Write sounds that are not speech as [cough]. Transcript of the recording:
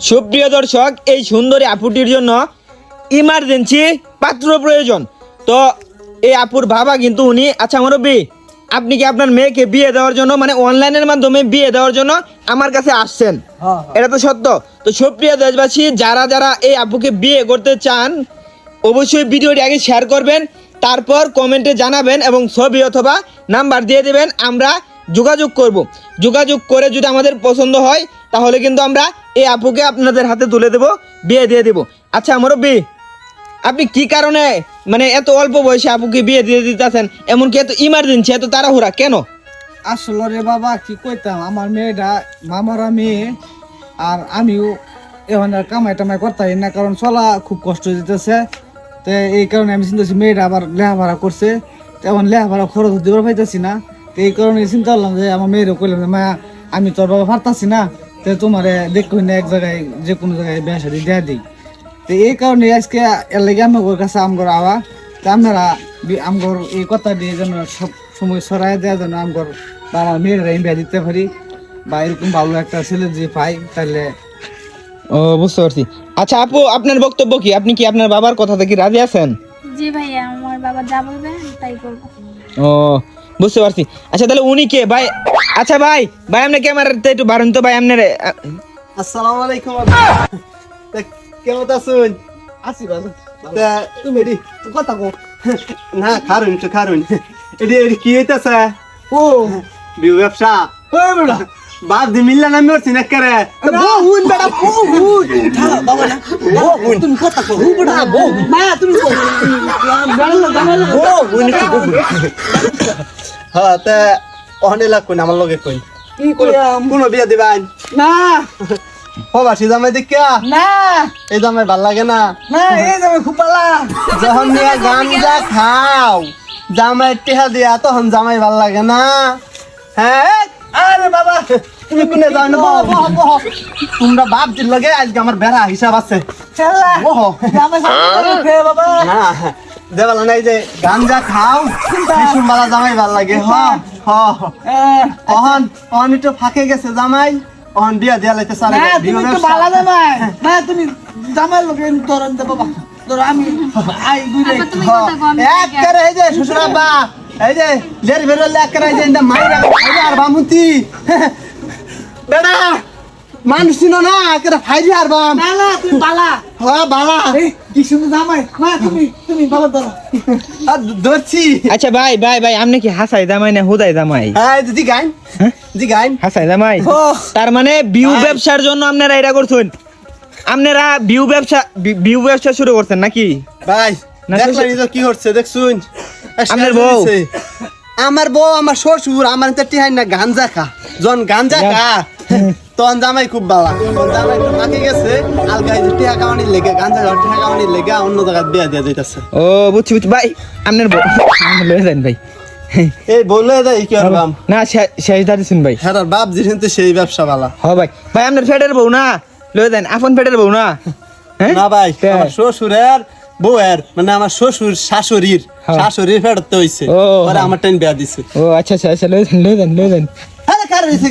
সুপ্রিয় দর্শক এই সুন্দরী আপুটির জন্য ইমার্জেন্সি পাত্র প্রয়োজন। তো এই আপুর বাবা কিন্তু উনি আচ্ছা মুরব্বী আপনি কি আপনার মেয়েকে বিয়ে দেওয়ার জন্য মানে অনলাইনের মাধ্যমে বিয়ে দেওয়ার জন্য আমার কাছে আসছেন? হ্যাঁ, এটা তো সত্য। তো সুপ্রিয় দেশবাসী যারা যারা এই আপুকে বিয়ে করতে চান অবশ্যই ভিডিওটি আগে শেয়ার করবেন তারপর কমেন্টে জানাবেন এবং ছবি অথবা নাম্বার দিয়ে দেবেন। আমরা যোগাযোগ করব। যোগাযোগ করে যদি আমাদের পছন্দ হয়, তাহলে কিন্তু আমরা এই আপুকে আপনাদের হাতে তুলে দেব, বিয়ে দিয়ে দেব। আচ্ছা মুরব্বী, আপনি কি কারণে মানে এত অল্প বয়সে আপুকে বিয়ে দিয়ে দিতেছেন? এমনকি এত ইমার্জেন্সি এত তাড়াহুড়া, কেন? আসল রে বাবা, কি কইতাম? আমার মেয়েটা, মামারা মেয়ে আর আমিও এখন আর কামাই টামাই করতাম না, কারণ চলা খুব কষ্ট দিতেছে তো এই কারণে আমি চিন্তা মেয়েটা আবার লেখাপড়া করছে। তো এখন লেখাপড়া খরচ দিবার পাইতেছি না। তো এই কারণে চিন্তা করলাম যে আমার মেয়েরও কইলাম যে মা আমি তোর বাবা পারতাছি না তো তোমারে দেখুন না এক জায়গায় যে কোনো জায়গায় বিয়া শাদি দেয়া দিই। তো এই কারণে আজকে এর লাগে আমার কাছে আমগর আওয়া। তো আপনারা বি- আমগর এই কথা দিয়ে যেন সব সময় সরাই দেওয়া যেন আমগর বা আমার মেয়েরা বিয়া দিতে পারি বা এরকম ভালো একটা ছেলে যে পাই তাহলে ও বুঝতে পারছি। আচ্ছা আপু আপনার বক্তব্য কি? আপনি কি আপনার বাবার কথা থেকে রাজি আছেন? জি ভাইয়া আমার বাবা যা বলবে আমি তাই করব। ও বুঝতে পারছি। আচ্ছা তাহলে উনি কে? ভাই আচ্ছা ভাই ভাই আপনি ক্যামেরাতে একটু বাড়ুন তো ভাই আপনার আসসালামু আলাইকুম কেমন আছেন? আছি ভালো। তা তুমি এডি কথা কো না খারুন তো খারুন। এডি এডি কি হইতাছে? ও। বিউ ব্যবসা। ও বেটা। বাপ দি মিল্লা নামে ওর সিনেক করে বহুন বেটা বহুন কি বহুন হ্যাঁ তা অহনে লাগ কোন আমার লগে কোন কি কইয়াম কোন বিয়া দিবান না। হবাসি জামাই দেখিয়া? না। এই জামাই ভালো লাগে না। না এই যাবে খুব পালা যখন নিয়ে গাঞ্জা খাও জামাই টেহা দিয়া তখন জামাই ভালো লাগে না। হ্যাঁ? আরে বাবা তুমি কোনে যাও না? বহ বহ বহ। তোমরা বাপ দিল লগে আজকে আমার বেড়া হিসাব আছে। খেলা। ওহো জামাই সাথে বাবা। না দেবালা নাই যে গাঞ্জা খাও বিশুম বালা জামাই ভালো লাগে। হ হ। অহন অহন একটু ফাঁকে গেছে জামাই। অহন বিয়া দিয়া লাইতে সারে না তুমি তো ভালো জামাই। না তুমি জামাই লোকে ধরেন দে বাবা। ধর আমি আই কও, আমি এক করে এই যে শ্বশুর আব্বা এই যে লের বেরোলে এক করে এই যে মাইরা আর বামুতি বেড়া মানুষ চিনো না একেবারে ফাইরে আর বাম তুমি বালা। হ্যাঁ বালা। কি সুন্দর জামাই। না তুমি তুমি ভালো ধরো। আর ধরছি। আচ্ছা ভাই ভাই ভাই আপনি কি হাসাই জামাই না হুদাই জামাই? হ্যাঁ দিদি গাইন দিদি গাইন হাসাই জামাই? তার মানে বিউ ব্যবসার জন্য আপনারা এটা করছেন? আপনারা বিউ ব্যবসা বিউ ব্যবসা শুরু করছেন নাকি? ভাই না, দেখলেন তো কি হচ্ছে দেখছুন? আপনার বউ? আমার বউ আমার শ্বশুর আমার তো টিহাই না গাঞ্জা খা। জন গাঞ্জা খা। [laughs] তখন জামাই খুব বালা। জামাই একটু ফাঁকে গেছে? আলগাই যে কামানির লেগে গাঞ্জা টিহা কামানির লেগে অন্য জায়গায় বিয়া যাইতাছে। ও বুঝছি বুঝছি। ভাই আপনার বউ লয়ে যান ভাই। এই বললে দেয় কি আর বাম? না শেষ দাঁড়িয়েছেন ভাই। হ্যাঁ বাপ জিনিস তো সেই ব্যবসা বালা। হ ভাই। ভাই আপনার বউ না? লয়ে দেন আপন ফেটের বউ না? হ্যাঁ? না ভাই তা- আমার শ্বশুরের বউয়ের মানে আমার শ্বশুর শাশুড়ির। শাশুড়ির ফেরত হইছে। পরে আমার টাইম বিয়া দিছে। ও আচ্ছা আচ্ছা আচ্ছা লয়ে দেন লয়ে দেন লয়ে দেন আরে কার হইছে